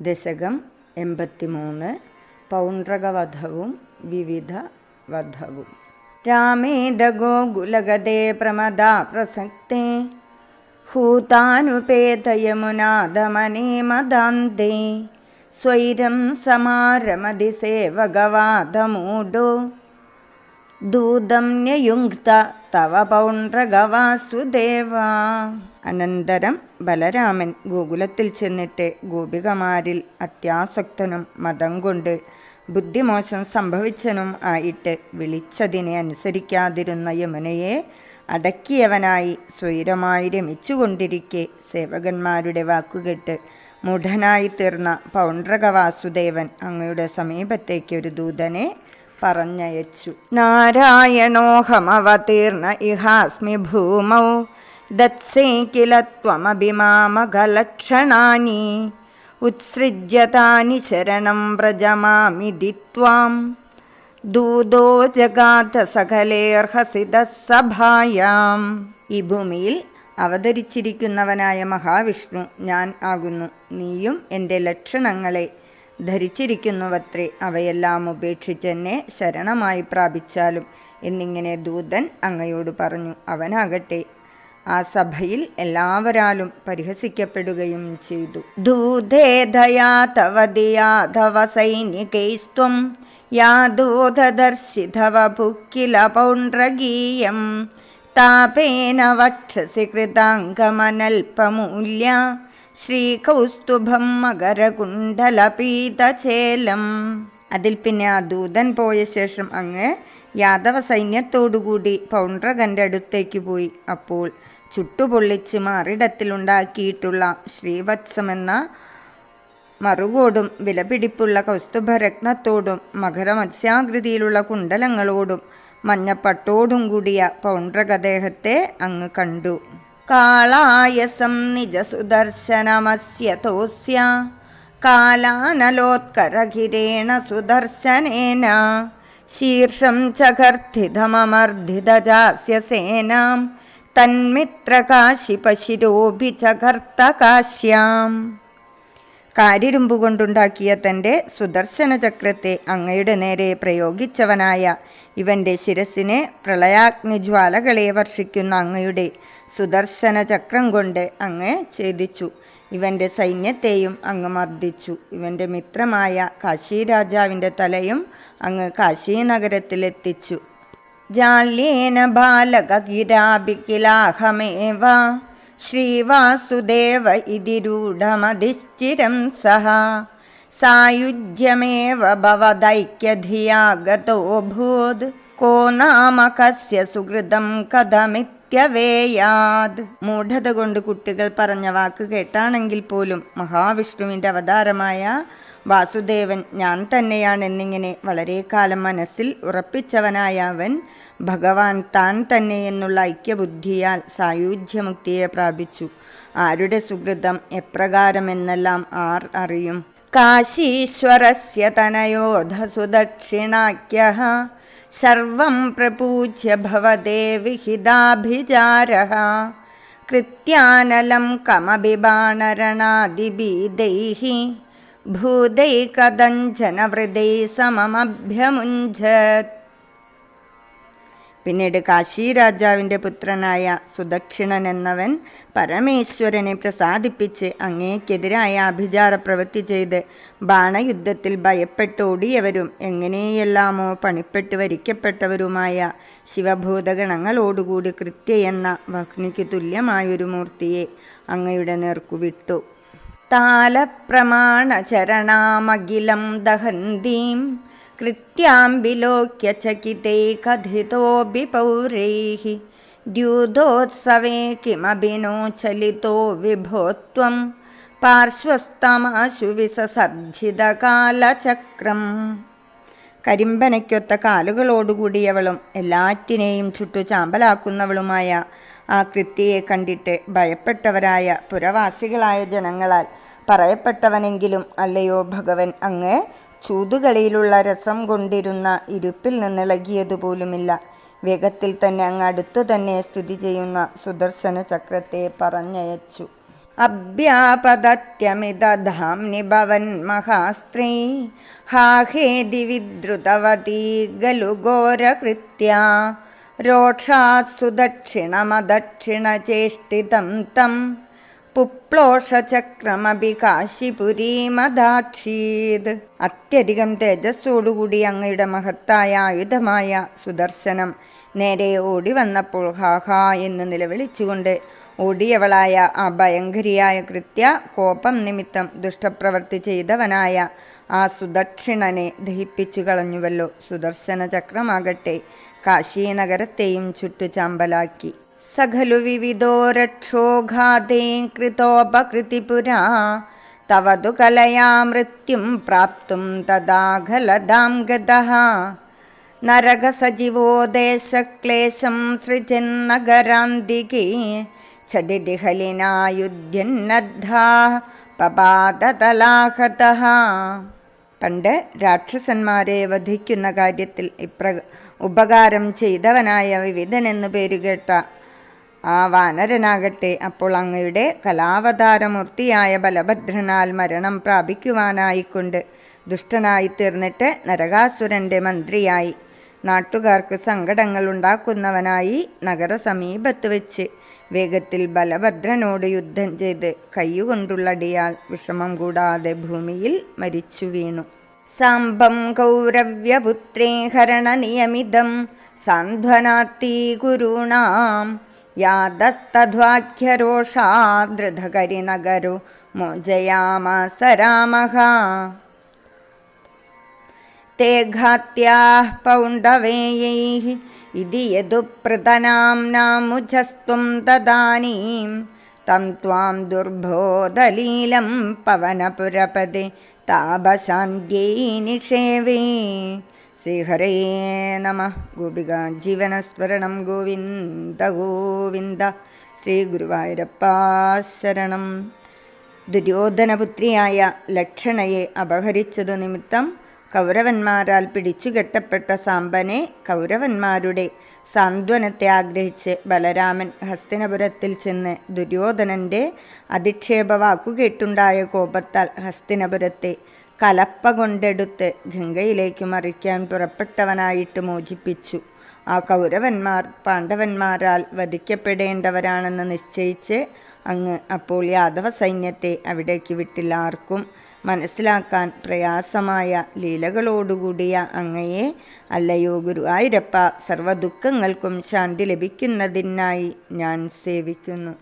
ദശകം എൺപത്തിമൂന്ന് പൗണ്ഡ്രകവധവും വിവിധ വധവും. രാമേദ ഗോകുലഗതേ പ്രമദാ പ്രസക്തേ. ഹൂതാനുപേതയമുനാദമനേ മദാന്തേ. സ്വൈരം സമാരമതി സേവകവാദമൂഢോ ദൂതം ന്യയുക്ത തവ പൗണ്ഡ്രഗവാസുദേവ അനന്തരം ബലരാമൻ ഗോകുലത്തിൽ ചെന്നിട്ട് ഗോപികമാരിൽ അത്യാസക്തനും മതം കൊണ്ട് ബുദ്ധിമോശം സംഭവിച്ചനും ആയിട്ട് വിളിച്ചതിനെ അനുസരിക്കാതിരുന്ന യമുനയെ അടക്കിയവനായി സ്വൈരമായി രമിച്ചുകൊണ്ടിരിക്കെ സേവകന്മാരുടെ വാക്കുകെട്ട് മൂഢനായി തീർന്ന പൗണ്ഡ്രകവാസുദേവൻ അങ്ങയുടെ സമീപത്തേക്ക് ഒരു ദൂതനെ പറഞ്ഞയച്ചു. നാരായണോഹമവതീർണ ഇഹാസ്മി ഭൂമൗ ദത്സേ കില ത്വമഭിമാമകലക്ഷണാനി ഉത്സൃജ്യതാനി ശരണം വ്രജമാമിതി ത്വാം. ദൂതോ ജഗാത സകലേർഹസിത സഭായാം ഈ ഭൂമിയിൽ അവതരിച്ചിരിക്കുന്നവനായ മഹാവിഷ്ണു ഞാൻ ആകുന്നു. നീയും എന്റെ ലക്ഷണങ്ങളെ ധരിച്ചിരിക്കുന്നുവത്രേ. അവയെല്ലാം ഉപേക്ഷിച്ചെന്നെ ശരണമായി പ്രാപിച്ചാലും എന്നിങ്ങനെ ദൂതൻ അങ്ങയോട് പറഞ്ഞു അവനാകട്ടെ ആ സഭയിൽ എല്ലാവരാലും പരിഹസിക്കപ്പെടുകയും ചെയ്തു. ദൂതേധയാ തവതിയാധവ സൈനികൈസ്ത്വം ഭുക്കില പൗണ്ഡ്രഗീയം താപേന വക്ഷസി കൃതാംഗമനൽപമൂല്യ ശ്രീകൗസ്തുഭം മകരകുണ്ഡലപീതചേലം. അതിൽ പിന്നെ ആ ദൂതൻ പോയ ശേഷം അങ്ങ് യാദവ സൈന്യത്തോടുകൂടി പൗണ്ഡ്രകന്റെ അടുത്തേക്ക് പോയി. അപ്പോൾ ചുട്ടുപൊള്ളിച്ച് മാറിടത്തിലുണ്ടാക്കിയിട്ടുള്ള ശ്രീവത്സമെന്ന മറുകോടും വിലപിടിപ്പുള്ള കൗസ്തുഭരത്നത്തോടും മകരമത്സ്യാകൃതിയിലുള്ള കുണ്ടലങ്ങളോടും മഞ്ഞപ്പട്ടോടും കൂടിയ പൗണ്ഡ്രകദേഹത്തെ അങ്ങ് കണ്ടു. കാളായസം നിജസുദർശനമസ്യതോസ്യ കാലാനലോത്കരകിരേണ സുദർശനേന. ശീർഷം ചകർത്തിതമർദ്ധിതജാസ്യ സേനാം തന്മിത്രകാശിപശിരോഭി ചകർത്തകാശ്യാം കാരിരുമ്പ് കൊണ്ടുണ്ടാക്കിയ തന്റെ സുദർശന ചക്രത്തെ അങ്ങയുടെ നേരെ പ്രയോഗിച്ചവനായ ഇവന്റെ ശിരസിനെ പ്രളയാഗ്നിജ്വാലകളെ വർഷിക്കുന്ന അങ്ങയുടെ സുദർശന ചക്രം കൊണ്ട് അങ്ങ് ഛേദിച്ചു. ഇവന്റെ സൈന്യത്തെയും അങ്ങ് മർദ്ദിച്ചു. ഇവന്റെ മിത്രമായ കാശി രാജാവിന്റെ തലയും അങ്ങ് കാശി നഗരത്തിലെത്തിച്ചു ജാല്യേന ബാലകിരാഭിഖിലാഹമേവ ശ്രീവാസുദേവ ഇതിരൂഢമതിശ്ചിരം സഹ. സായുജ്യമേവ ഭവദൈക്യധിയാഗതോഭൂത് കോ നാമ കസ്യ സുഹൃതം കഥമിത്യവേയാത്. മൂഢത കൊണ്ട് കുട്ടികൾ പറഞ്ഞ വാക്ക് കേട്ടാണെങ്കിൽ പോലും മഹാവിഷ്ണുവിന്റെ അവതാരമായ വാസുദേവൻ ഞാൻ തന്നെയാണെന്നിങ്ങനെ വളരെ കാലം മനസ്സിൽ ഉറപ്പിച്ചവനായ അവൻ ഭഗവാൻ താൻ തന്നെ എന്നുള്ള ഐക്യബുദ്ധിയാൽ സായുജ്യമുക്തിയെ പ്രാപിച്ചു. ആരുടെ സുഹൃതം എപ്രകാരമെന്നെല്ലാം ആർ അറിയും. കാശീശ്വരസ്യ തനയോധ സുദക്ഷിണാക്യ സർവം പ്രപൂജ്യ ഭവതേ വിഹിതാഭിചാര കൃത്യാനലം കമഭിബാണരണാദിബീദൈ ഭൂതൈകദഞ്ജനവൃതൈ സമമഭ്യമുഞ്ചത്. പിന്നീട് കാശി രാജാവിന്റെ പുത്രനായ സുദക്ഷിണൻ എന്നവൻ പരമേശ്വരനെ പ്രസാദിപ്പിച്ച് അങ്ങേക്കെതിരായ അഭിചാര പ്രവൃത്തി ചെയ്ത് ബാണയുദ്ധത്തിൽ ഭയപ്പെട്ടോടിയവരും എങ്ങനെയെല്ലാമോ പണിപ്പെട്ട് വരിക്കപ്പെട്ടവരുമായ ശിവഭൂതഗണങ്ങളോടുകൂടി കൃത്യ എന്ന വഗ്നിക്ക് തുല്യമായൊരു മൂർത്തിയെ അങ്ങയുടെ നേർക്കുവിട്ടു താലപ്രമാണചരണാമഖിലം ദഹന്തീം कृत्याम्बिलोक्यचकिते कथितोऽपि पौरैः പൗരൈ किमभिनो चलितो विभो त्वं പാർശ്വസ്തമാശു വിസസർജിതകാലചക്രം കരിമ്പനയ്ക്കൊത്ത കാലുകളോടുകൂടിയവളും എല്ലാറ്റിനെയും ചുട്ടു ചാമ്പലാക്കുന്നവളുമായ ആ കൃത്യയെ കണ്ടിട്ട് ഭയപ്പെട്ടവരായ പുരവാസികളായ ജനങ്ങളാൽ പറയപ്പെട്ടവനെങ്കിലും അല്ലയോ ഭഗവൻ അങ്ങ് ചൂതുകളിയിലുള്ള രസം കൊണ്ടിരുന്ന ഇരുപ്പിൽ നിന്നിളകിയതുപോലുമില്ല. വേഗത്തിൽ തന്നെ അങ്ങ് അടുത്തു തന്നെ സ്ഥിതി ചെയ്യുന്ന സുദർശന ചക്രത്തെ പറഞ്ഞയച്ചു. അഭ്യാപതത്യമിതധാംനി ഭവൻ മഹാസ്ത്രീ. ഹാഹേതി വിദ്രുതവതീ ഗലുഘോരകൃത്യ. ഘോരകൃത്യ രോക്ഷാത് പുപ്ലോഷചക്രമപി കാശിപുരീമദാക്ഷീത് അത്യധികം തേജസ്സോടുകൂടി അങ്ങയുടെ മഹത്തായ ആയുധമായ സുദർശനം. നേരെ ഓടി വന്നപ്പോൾ ഹാഹാ എന്ന് നിലവിളിച്ചുകൊണ്ട് ഓടിയവളായ ആ ഭയങ്കരിയായ കൃത്യ കോപം നിമിത്തം ദുഷ്ടപ്രവൃത്തി ചെയ്തവനായ ആ സുദക്ഷിണനെ ദഹിപ്പിച്ചു കളഞ്ഞുവല്ലോ. സുദർശന ചക്രമാകട്ടെ കാശീനഗരത്തെയും സഖലു വിവിധോ രക്ഷോഘാതേ കൃതോപകൃതിപുരാ. തവ തു കലയാ മൃത്യും പ്രാപ്തും തദാഖലതാം ഗതഃ നരകസജീവോ ദേശക്ലേശം സൃജന്നഗരാന്തികേ ഛടിതി ഹലിനായുധ്യന്നദ്ധാ പപാതതലാഹതഃ പണ്ട് രാക്ഷസന്മാരെ വധിക്കുന്ന കാര്യത്തിൽ ഇപ്ര ഉപകാരം ചെയ്തവനായ വിവിധൻ എന്നു പേരുകേട്ട ആ വാനരനാകട്ടെ അപ്പോൾ അങ്ങയുടെ കലാവതാരമൂർത്തിയായ ബലഭദ്രനാൽ മരണം പ്രാപിക്കുവാനായിക്കൊണ്ട് ദുഷ്ടനായി തീർന്നിട്ട് നരകാസുരന്റെ മന്ത്രിയായി. നാട്ടുകാർക്ക് സങ്കടങ്ങൾ ഉണ്ടാക്കുന്നവനായി നഗരസമീപത്ത് വെച്ച് വേഗത്തിൽ ബലഭദ്രനോട് യുദ്ധം ചെയ്ത് കൈയുകൊണ്ടുള്ളടിയാൽ വിഷമം കൂടാതെ ഭൂമിയിൽ മരിച്ചു വീണു. സാംബം കൗരവ്യപുത്രേ ഹരണനിയമിതം സാന്ത്വനാർത്തി കുരുണാം यादस्तध्वाख्यरोषादृधकरिनगरो मोजयामास रामः ते घात्याः पौण्डवेयैः इति यदुप्रतनाम्नामुजस्त्वं ददानीं तं त्वां दुर्भोदलीलं पवनपुरपदे तापशान्त्यै निषेवे ശ്രീഹരേ നമ. ഗോപിക ജീവനസ്മരണം ഗോവിന്ദ ഗോവിന്ദ. ശ്രീ ഗുരുവായൂരപ്പ ശരണം. ദുര്യോധനപുത്രിയായ ലക്ഷണയെ അപഹരിച്ചതു നിമിത്തം കൗരവന്മാരാൽ പിടിച്ചുകെട്ടപ്പെട്ട സാമ്പനെ കൗരവന്മാരുടെ സാന്ത്വനത്തെ ആഗ്രഹിച്ച് ബലരാമൻ ഹസ്തിനപുരത്തിൽ ചെന്ന് ദുര്യോധനന്റെ അധിക്ഷേപവാക്കുകേട്ടുണ്ടായ കോപത്താൽ ഹസ്തിനപുരത്തെ കലപ്പ കൊണ്ടെടുത്ത് ഗംഗയിലേക്ക് മറിക്കാൻ പുറപ്പെട്ടവനായിട്ട് മോചിപ്പിച്ചു. ആ കൗരവന്മാർ പാണ്ഡവന്മാരാൽ വധിക്കപ്പെടേണ്ടവരാണെന്ന് നിശ്ചയിച്ച് അങ്ങ് അപ്പോൾ യാദവ സൈന്യത്തെ അവിടേക്ക് വിട്ടില്ല. ആർക്കും മനസ്സിലാക്കാൻ പ്രയാസമായ ലീലകളോടുകൂടിയ അങ്ങയെ അല്ലയോ ഗുരുവായൂരപ്പ സർവദുഃഖങ്ങൾക്കും ശാന്തി ലഭിക്കുന്നതിനായി ഞാൻ സേവിക്കുന്നു.